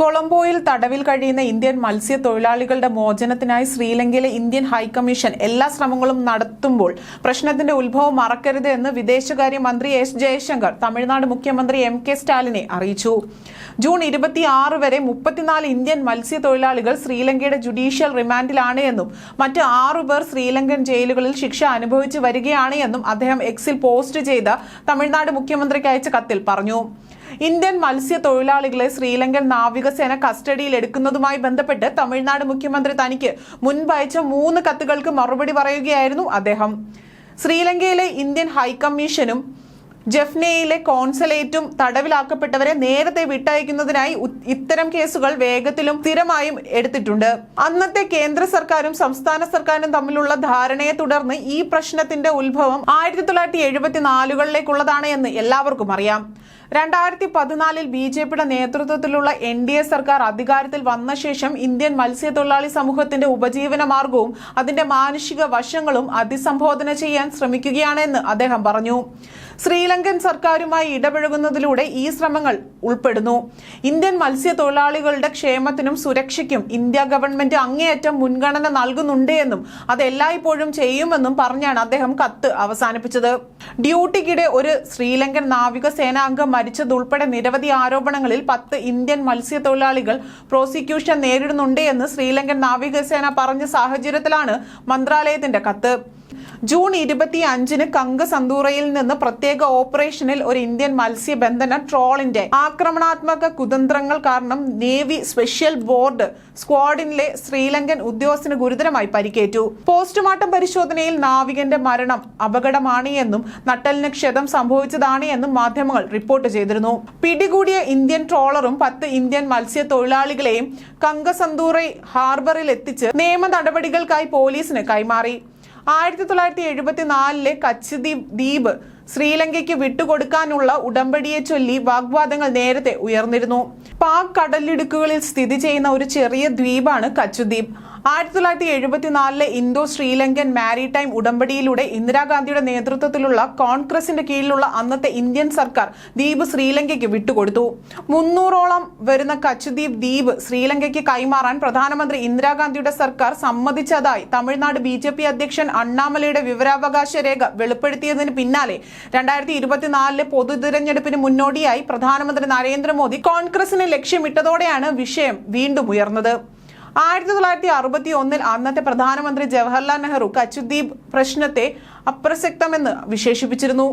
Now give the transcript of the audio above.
കൊളംബോയിൽ തടവിൽ കഴിയുന്ന ഇന്ത്യൻ മത്സ്യത്തൊഴിലാളികളുടെ മോചനത്തിനായി ശ്രീലങ്കയിലെ ഇന്ത്യൻ ഹൈക്കമ്മീഷൻ എല്ലാ ശ്രമങ്ങളും നടത്തുമ്പോൾ പ്രശ്നത്തിന്റെ ഉത്ഭവം മറക്കരുത് എന്ന് വിദേശകാര്യ മന്ത്രി എസ് ജയശങ്കർ തമിഴ്നാട് മുഖ്യമന്ത്രി എം കെ സ്റ്റാലിനെ അറിയിച്ചു. ജൂൺ ഇരുപത്തിയാറ് വരെ മുപ്പത്തിനാല് ഇന്ത്യൻ മത്സ്യത്തൊഴിലാളികൾ ശ്രീലങ്കയുടെ ജുഡീഷ്യൽ റിമാൻഡിലാണ് എന്നും മറ്റ് ആറു പേർ ശ്രീലങ്കൻ ജയിലുകളിൽ ശിക്ഷ അനുഭവിച്ചു വരികയാണ് എന്നും അദ്ദേഹം എക്സിൽ പോസ്റ്റ് ചെയ്ത തമിഴ്നാട് മുഖ്യമന്ത്രിക്ക് അയച്ച കത്തിൽ പറഞ്ഞു. ഇന്ത്യൻ മത്സ്യ തൊഴിലാളികളെ ശ്രീലങ്കൻ നാവികസേന കസ്റ്റഡിയിൽ എടുക്കുന്നതുമായി ബന്ധപ്പെട്ട് തമിഴ്നാട് മുഖ്യമന്ത്രി തനിക്ക് മുൻപയച്ച മൂന്ന് കത്തുകൾക്ക് മറുപടി പറയുകയായിരുന്നു അദ്ദേഹം. ശ്രീലങ്കയിലെ ഇന്ത്യൻ ഹൈക്കമ്മീഷനും ജഫ്നയിലെ കോൺസുലേറ്റും തടവിലാക്കപ്പെട്ടവരെ നേരത്തെ വിട്ടയക്കുന്നതിനായി ഇത്തരം കേസുകൾ വേഗത്തിലും സ്ഥിരമായും എടുത്തിട്ടുണ്ട്. അന്നത്തെ കേന്ദ്ര സർക്കാരും സംസ്ഥാന സർക്കാരും തമ്മിലുള്ള ധാരണയെ തുടർന്ന് ഈ പ്രശ്നത്തിന്റെ ഉത്ഭവം ആയിരത്തി തൊള്ളായിരത്തി എഴുപത്തിനാലുകളിലേക്കുള്ളതാണ് എന്ന് എല്ലാവർക്കും അറിയാം. രണ്ടായിരത്തി പതിനാലിൽ ബി ജെ പിയുടെ നേതൃത്വത്തിലുള്ള എൻ ഡി എ സർക്കാർ അധികാരത്തിൽ വന്ന ശേഷം ഇന്ത്യൻ മത്സ്യത്തൊഴിലാളി സമൂഹത്തിന്റെ ഉപജീവന മാർഗവും അതിന്റെ മാനുഷിക വശങ്ങളും അതിസംബോധന ചെയ്യാൻ ശ്രമിക്കുകയാണെന്ന് അദ്ദേഹം പറഞ്ഞു. ശ്രീലങ്കൻ സർക്കാരുമായി ഇടപഴകുന്നതിലൂടെ ഈ ശ്രമങ്ങൾ ഉൾപ്പെടുന്നു. ഇന്ത്യൻ മത്സ്യത്തൊഴിലാളികളുടെ ക്ഷേമത്തിനും സുരക്ഷയ്ക്കും ഇന്ത്യ ഗവൺമെന്റ് അങ്ങേയറ്റം മുൻഗണന നൽകുന്നുണ്ട് എന്നും അത് എല്ലായ്പ്പോഴും ചെയ്യുമെന്നും പറഞ്ഞാണ് അദ്ദേഹം കത്ത് അവസാനിപ്പിച്ചത്. ഡ്യൂട്ടിക്കിടെ ഒരു ശ്രീലങ്കൻ നാവികസേനാംഗം മരിച്ചതുൾപ്പെടെ നിരവധി ആരോപണങ്ങളിൽ പത്ത് ഇന്ത്യൻ മത്സ്യത്തൊഴിലാളികൾ പ്രോസിക്യൂഷൻ നേരിടുന്നുണ്ട് എന്ന് ശ്രീലങ്കൻ നാവികസേന പറഞ്ഞ സാഹചര്യത്തിലാണ് മന്ത്രാലയത്തിന്റെ കത്ത്. ജൂൺ ഇരുപത്തി അഞ്ചിന് കങ്ക സന്തൂറയിൽ നിന്ന് പ്രത്യേക ഓപ്പറേഷനിൽ ഒരു ഇന്ത്യൻ മത്സ്യബന്ധന ട്രോളിന്റെ ആക്രമണാത്മക കുതന്ത്രങ്ങൾ കാരണം നേവി സ്പെഷ്യൽ ബോർഡ് സ്ക്വാഡിനിലെ ശ്രീലങ്കൻ ഉദ്യോഗസ്ഥന് ഗുരുതരമായി പരിക്കേറ്റു. പോസ്റ്റ്മോർട്ടം പരിശോധനയിൽ നാവികന്റെ മരണം അപകടമാണ് എന്നും നട്ടലിന് ക്ഷതം സംഭവിച്ചതാണ് എന്നും മാധ്യമങ്ങൾ റിപ്പോർട്ട് ചെയ്തിരുന്നു. പിടികൂടിയ ഇന്ത്യൻ ട്രോളറും പത്ത് ഇന്ത്യൻ മത്സ്യ മത്സ്യത്തൊഴിലാളികളെയും കങ്കസന്തൂറൈ ഹാർബറിൽ എത്തിച്ച് നിയമ നടപടികൾക്കായി പോലീസിന് കൈമാറി. ആയിരത്തി തൊള്ളായിരത്തി എഴുപത്തിനാലിലെ കച്ച് ദ്വീപ് ദ്വീപ് ശ്രീലങ്കയ്ക്ക് വിട്ടുകൊടുക്കാനുള്ള ഉടമ്പടിയെ ചൊല്ലി വാഗ്വാദങ്ങൾ നേരത്തെ ഉയർന്നിരുന്നു. പാക് കടലിടുക്കുകളിൽ സ്ഥിതി ചെയ്യുന്ന ഒരു ചെറിയ ദ്വീപാണ് കച്ചുദ്വീപ് ആയിരത്തി തൊള്ളായിരത്തി എഴുപത്തിനാലിലെ ഇന്തോ ശ്രീലങ്കൻ മാരിടൈം ഉടമ്പടിയിലൂടെ ഇന്ദിരാഗാന്ധിയുടെ നേതൃത്വത്തിലുള്ള കോൺഗ്രസിന്റെ കീഴിലുള്ള അന്നത്തെ ഇന്ത്യൻ സർക്കാർ ദ്വീപ് ശ്രീലങ്കയ്ക്ക് വിട്ടുകൊടുത്തു. മുന്നൂറോളം വരുന്ന കച്ചുദ്വീപ് ദ്വീപ് ശ്രീലങ്കയ്ക്ക് കൈമാറാൻ പ്രധാനമന്ത്രി ഇന്ദിരാഗാന്ധിയുടെ സർക്കാർ സമ്മതിച്ചതായി തമിഴ്നാട് ബി ജെ പി അധ്യക്ഷൻ അണ്ണാമലയുടെ വിവരാവകാശ രേഖ വെളിപ്പെടുത്തിയതിന് പിന്നാലെ രണ്ടായിരത്തി ഇരുപത്തിനാലിലെ പൊതു തിരഞ്ഞെടുപ്പിന് മുന്നോടിയായി പ്രധാനമന്ത്രി നരേന്ദ്രമോദി കോൺഗ്രസിനെ ലക്ഷ്യമിട്ടതോടെയാണ് വിഷയം വീണ്ടും ഉയർന്നത്. ആയിരത്തി തൊള്ളായിരത്തി അറുപത്തി ഒന്നിൽ അന്നത്തെ പ്രധാനമന്ത്രി ജവഹർലാൽ നെഹ്റു കച്ചുദ്വീപ് പ്രശ്നത്തെ അപ്രസക്തമെന്ന് വിശേഷിപ്പിച്ചിരുന്നു.